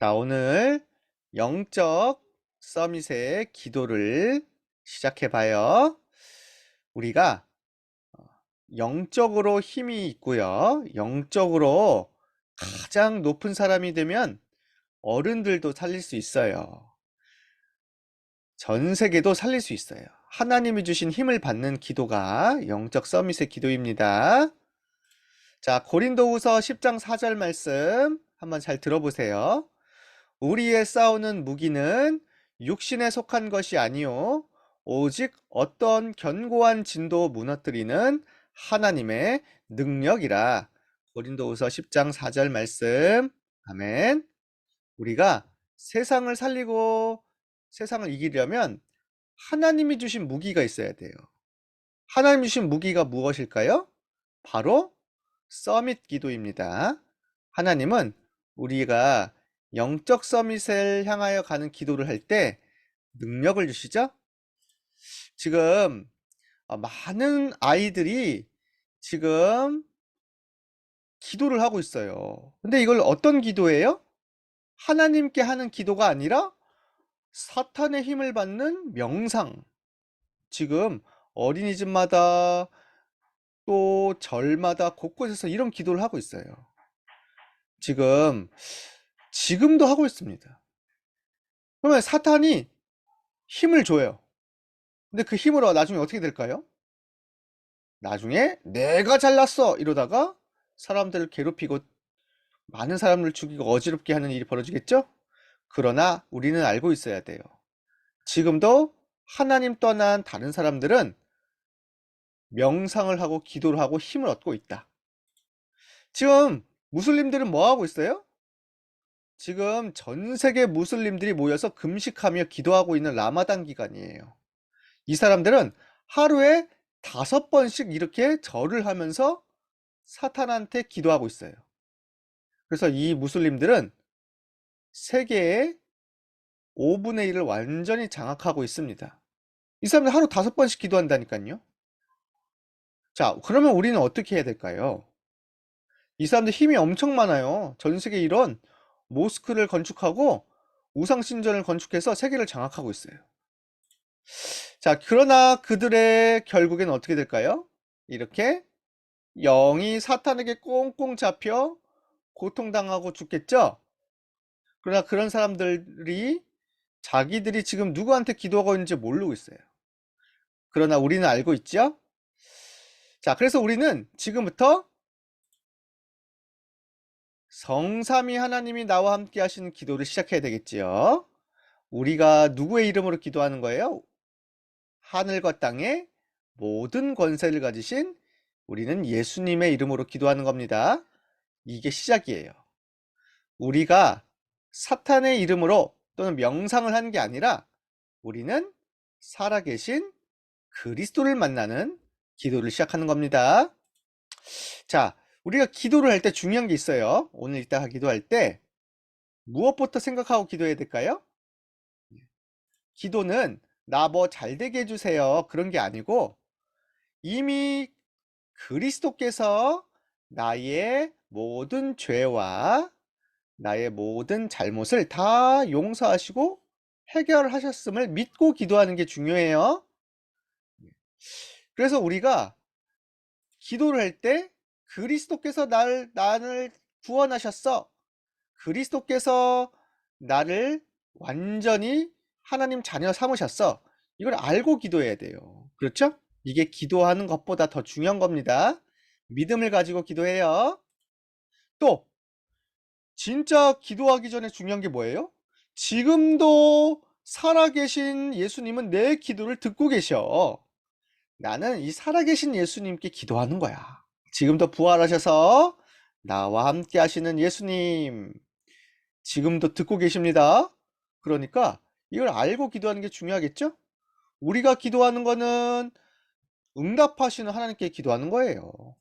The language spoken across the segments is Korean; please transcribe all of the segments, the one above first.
자, 오늘 영적 서밋의 기도를 시작해 봐요. 우리가 어, 영적으로 힘이 있고요. 영적으로 가장 높은 사람이 되면 어른들도 살릴 수 있어요. 전 세계도 살릴 수 있어요. 하나님이 주신 힘을 받는 기도가 영적 서밋의 기도입니다. 자, 고린도후서 10장 4절 말씀 한번 잘 들어보세요. 우리의 싸우는 무기는 육신에 속한 것이 아니요 오직 어떤 견고한 진도 무너뜨리는 하나님의 능력이라. 고린도후서 10장 4절 말씀. 아멘. 우리가 세상을 살리고 세상을 이기려면 하나님이 주신 무기가 있어야 돼요. 하나님이 주신 무기가 무엇일까요? 바로 서밋 기도입니다. 하나님은 우리가 영적 서밋을 향하여 가는 기도를 할 때 능력을 주시죠? 지금 어, 많은 아이들이 지금 기도를 하고 있어요. 근데 이걸 어떤 기도예요? 하나님께 하는 기도가 아니라 사탄의 힘을 받는 명상. 지금 어린이집마다 또 절마다 곳곳에서 이런 기도를 하고 있어요. 지금 지금도 하고 있습니다. 그러면 사탄이 힘을 줘요. 근데 그 힘으로 나중에 어떻게 될까요? 나중에 내가 잘났어 이러다가 사람들을 괴롭히고 많은 사람을 죽이고 어지럽게 하는 일이 벌어지겠죠? 그러나 우리는 알고 있어야 돼요. 지금도 하나님 떠난 다른 사람들은 명상을 하고 기도를 하고 힘을 얻고 있다. 지금 무슬림들은 뭐 하고 있어요? 지금 전 세계 무슬림들이 모여서 금식하며 기도하고 있는 라마단 기간이에요. 이 사람들은 하루에 다섯 번씩 이렇게 절을 하면서 사탄한테 기도하고 있어요. 그래서 이 무슬림들은 세계의 5분의 1을 완전히 장악하고 있습니다. 이 사람들 하루 다섯 번씩 기도한다니까요. 자, 그러면 우리는 어떻게 해야 될까요? 이 사람들 힘이 엄청 많아요. 전 세계 이런 모스크를 건축하고 우상 신전을 건축해서 세계를 장악하고 있어요. 자, 그러나 그들의 결국엔 어떻게 될까요? 이렇게 영이 사탄에게 꽁꽁 잡혀 고통당하고 죽겠죠? 그러나 그런 사람들이 자기들이 지금 누구한테 기도하고 있는지 모르고 있어요. 그러나 우리는 알고 있죠? 자, 그래서 우리는 지금부터 성삼위 하나님이 나와 함께 하시는 기도를 시작해야 되겠지요. 우리가 누구의 이름으로 기도하는 거예요? 하늘과 땅의 모든 권세를 가지신 우리는 예수님의 이름으로 기도하는 겁니다. 이게 시작이에요. 우리가 사탄의 이름으로 또는 명상을 하는 게 아니라 우리는 살아계신 그리스도를 만나는 기도를 시작하는 겁니다. 자, 우리가 기도를 할 때 중요한 게 있어요. 오늘 이따가 기도할 때 무엇부터 생각하고 기도해야 될까요? 기도는 나 뭐 잘 되게 해주세요. 그런 게 아니고 이미 그리스도께서 나의 모든 죄와 나의 모든 잘못을 다 용서하시고 해결하셨음을 믿고 기도하는 게 중요해요. 그래서 우리가 기도를 할 때 그리스도께서 날, 나를 구원하셨어. 그리스도께서 나를 완전히 하나님 자녀 삼으셨어. 이걸 알고 기도해야 돼요. 그렇죠? 이게 기도하는 것보다 더 중요한 겁니다. 믿음을 가지고 기도해요. 또, 진짜 기도하기 전에 중요한 게 뭐예요? 지금도 살아계신 예수님은 내 기도를 듣고 계셔. 나는 이 살아계신 예수님께 기도하는 거야. 지금도 부활하셔서 나와 함께 하시는 예수님. 지금도 듣고 계십니다. 그러니까 이걸 알고 기도하는 게 중요하겠죠? 우리가 기도하는 거는 응답하시는 하나님께 기도하는 거예요.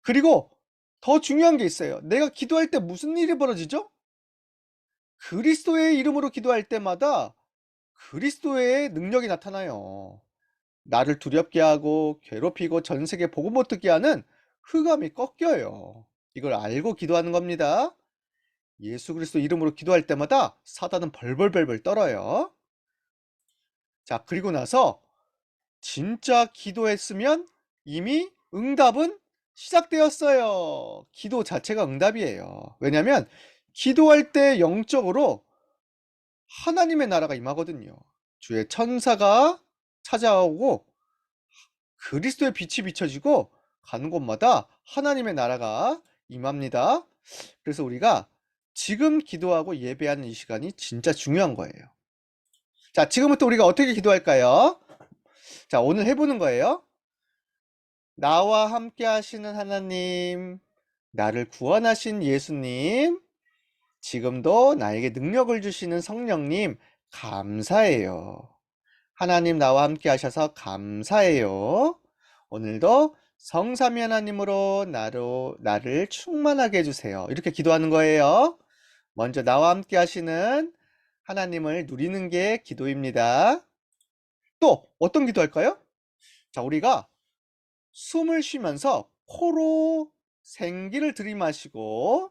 그리고 더 중요한 게 있어요. 내가 기도할 때 무슨 일이 벌어지죠? 그리스도의 이름으로 기도할 때마다 그리스도의 능력이 나타나요. 나를 두렵게 하고 괴롭히고 전 세계 복음 못 듣게 하는 흑암이 꺾여요. 이걸 알고 기도하는 겁니다. 예수 그리스도 이름으로 기도할 때마다 사단은 벌벌벌벌 떨어요. 자, 그리고 나서 진짜 기도했으면 이미 응답은 시작되었어요. 기도 자체가 응답이에요. 왜냐하면 기도할 때 영적으로 하나님의 나라가 임하거든요. 주의 천사가 찾아오고 그리스도의 빛이 비춰지고 가는 곳마다 하나님의 나라가 임합니다. 그래서 우리가 지금 기도하고 예배하는 이 시간이 진짜 중요한 거예요. 자, 지금부터 우리가 어떻게 기도할까요? 자, 오늘 해보는 거예요. 나와 함께 하시는 하나님, 나를 구원하신 예수님, 지금도 나에게 능력을 주시는 성령님, 감사해요. 하나님 나와 함께 하셔서 감사해요. 오늘도 성삼위 하나님으로 나로, 나를 충만하게 해주세요. 이렇게 기도하는 거예요. 먼저 나와 함께 하시는 하나님을 누리는 게 기도입니다. 또 어떤 기도할까요? 자, 우리가 숨을 쉬면서 코로 생기를 들이마시고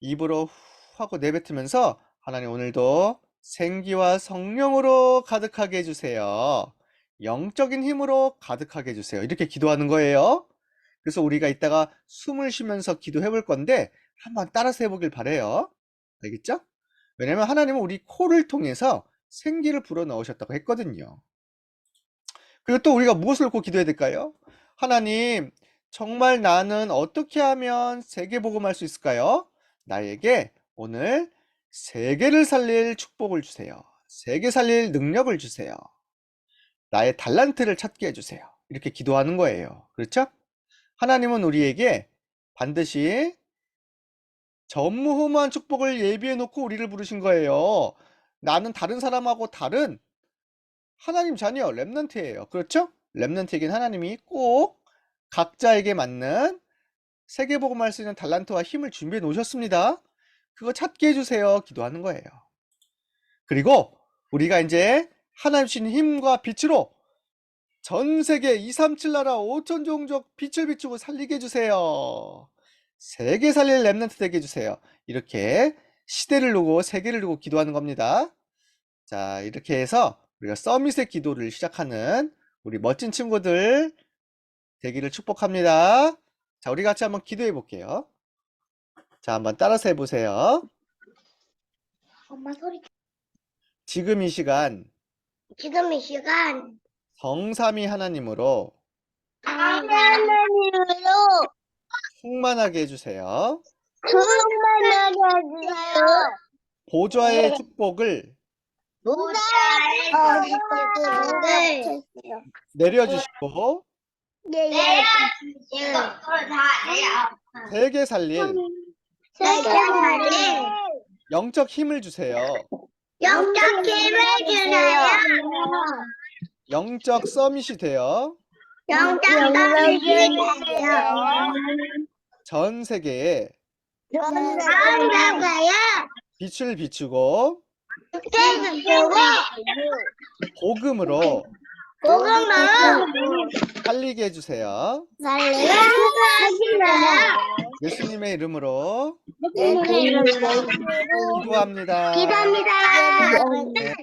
입으로 후 하고 내뱉으면서 하나님 오늘도 생기와 성령으로 가득하게 해주세요. 영적인 힘으로 가득하게 해주세요. 이렇게 기도하는 거예요. 그래서 우리가 이따가 숨을 쉬면서 기도해 볼 건데 한번 따라서 해보길 바래요. 알겠죠? 왜냐면 하나님은 우리 코를 통해서 생기를 불어 넣으셨다고 했거든요. 그리고 또 우리가 무엇을 놓고 기도해야 될까요? 하나님, 정말 나는 어떻게 하면 세계복음할 수 있을까요? 나에게 오늘 세계를 살릴 축복을 주세요. 세계 살릴 능력을 주세요. 나의 달란트를 찾게 해주세요. 이렇게 기도하는 거예요. 그렇죠? 하나님은 우리에게 반드시 전무후무한 축복을 예비해 놓고 우리를 부르신 거예요. 나는 다른 사람하고 다른 하나님 자녀, 랩넌트예요. 그렇죠? 랩넌트에겐 하나님이 꼭 각자에게 맞는 세계복음할 수 있는 달란트와 힘을 준비해 놓으셨습니다. 그거 찾게 해주세요. 기도하는 거예요. 그리고 우리가 이제 하나님 주신 힘과 빛으로 전 세계 237 나라 5천 종족 빛을 비추고 살리게 해주세요. 세계 살릴 랩넌트 되게 해주세요. 이렇게 시대를 두고 세계를 두고 기도하는 겁니다. 자, 이렇게 해서 우리가 서밋의 기도를 시작하는 우리 멋진 친구들 되기를 축복합니다. 자, 우리 같이 한번 기도해 볼게요. 자, 한번 따라서 해보세요. 엄마 소리. 지금 이 시간 지금 이 시간 성삼위 하나님으로 하나님으로 충만하게 해주세요. 충만하게 해주세요. 보좌의 축복을 모자의 축복을 내려주시고 내려주시고 세계 살릴 영적 힘을 주세요. 영적 힘을 주세요. 영적 서밋이 되어 영적 힘을 주세요. 전 세계에 사랑하세요. 빛을 비추고 주시고 복음으로 복음을 살리게 해주세요. 살리게 예수님의 이름으로. 기도합니다. 기도합니다. 네.